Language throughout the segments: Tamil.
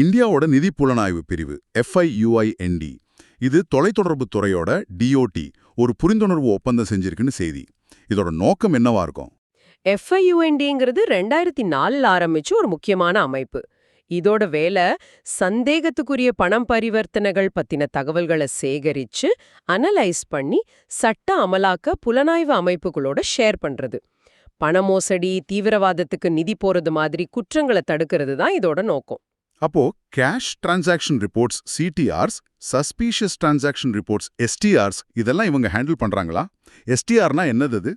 இந்தியாவோட நிதி புலனாய்வு பிரிவு எஃப்ஐயுஐஎன்டி இது தொலைத்தொடர்பு துறையோட டிஓடி ஒரு புரிந்துணர்வு ஒப்பந்தம் செஞ்சிருக்குன்னு செய்தி. இதோட நோக்கம் என்னவா இருக்கும்? எஃப்ஐயுஎன்டிங்கிறது ரெண்டாயிரத்தி நாலில் ஆரம்பிச்சு ஒரு முக்கியமான அமைப்பு. இதோட வேலை சந்தேகத்துக்குரிய பணம் பரிவர்த்தனைகள் பத்தின தகவல்களை சேகரிச்சு அனலைஸ் பண்ணி சட்ட அமலாக்க புலனாய்வு அமைப்புகளோட ஷேர் பண்றது. பண மோசடி தீவிரவாதத்துக்கு நிதி போறது மாதிரி குற்றங்களை தடுக்கிறது தான் இதோட நோக்கம். அப்போ cash transaction reports CTRs suspicious transaction reports STRs இதெல்லாம் இவங்க ஹேண்டில் பண்றாங்களா? எஸ்டிஆர்னா என்னது அது?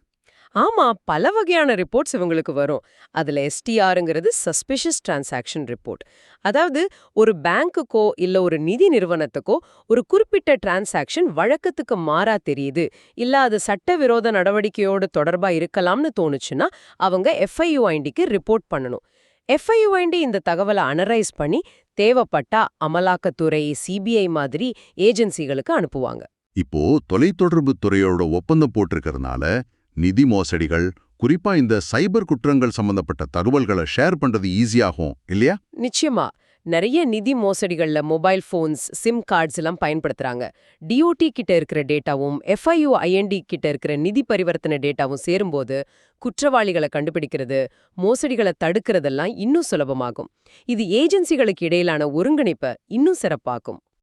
ஆமா பல வகையான ரிப்போர்ட்ஸ் இவங்களுக்கு வரும். அதுல எஸ்டிஆருங்கிறது சஸ்பிஷியஸ் டிரான்சாக்ஷன் ரிப்போர்ட் அதாவது ஒரு பேங்க்குக்கோ இல்ல ஒரு நிதி நிறுவனத்துக்கோ ஒரு குறிப்பிட்ட டிரான்சாக்ஷன் வழக்கத்துக்கு மாறா தெரியுது. இல்ல அது சட்டவிரோத நடவடிக்கையோட தொடர்பா இருக்கலாம்னு தோணுச்சுன்னா அவங்க எஃப்ஐயுஐண்டிக்கு ரிப்போர்ட் பண்ணணும். எஃப்ஐயுஐண்டி இந்த தகவலை அனரைஸ் பண்ணி தேவைப்பட்டா அமலாக்கத்துறை சிபிஐ மாதிரி ஏஜென்சிகளுக்கு அனுப்புவாங்க. இப்போ தொலைத்தொடர்பு துறையோட ஒப்பந்தம் போட்டிருக்கறதுனால நிதி மோசடிகள் குறிப்பா இந்த சைபர் குற்றங்கள் சம்பந்தப்பட்ட தகவல்களை ஷேர் பண்றது ஈஸியாகும் இல்லையா? நிச்சயமா. நிறைய நிதி மோசடிகள்ல மொபைல் ஃபோன்ஸ் சிம் கார்ட்ஸ் எல்லாம் பயன்படுத்துறாங்க. டிஓடி கிட்ட இருக்கிற டேட்டாவும் எஃப்ஐயு ஐஎன்டி கிட்ட இருக்கிற நிதி பரிவர்த்தனை டேட்டாவும் சேரும்போது குற்றவாளிகளை கண்டுபிடிக்கிறது மோசடிகளை தடுக்கிறதெல்லாம் இன்னும் சுலபமாகும். இது ஏஜென்சிகளுக்கு இடையிலான ஒருங்கிணைப்பை இன்னும் சிறப்பாக்கும்.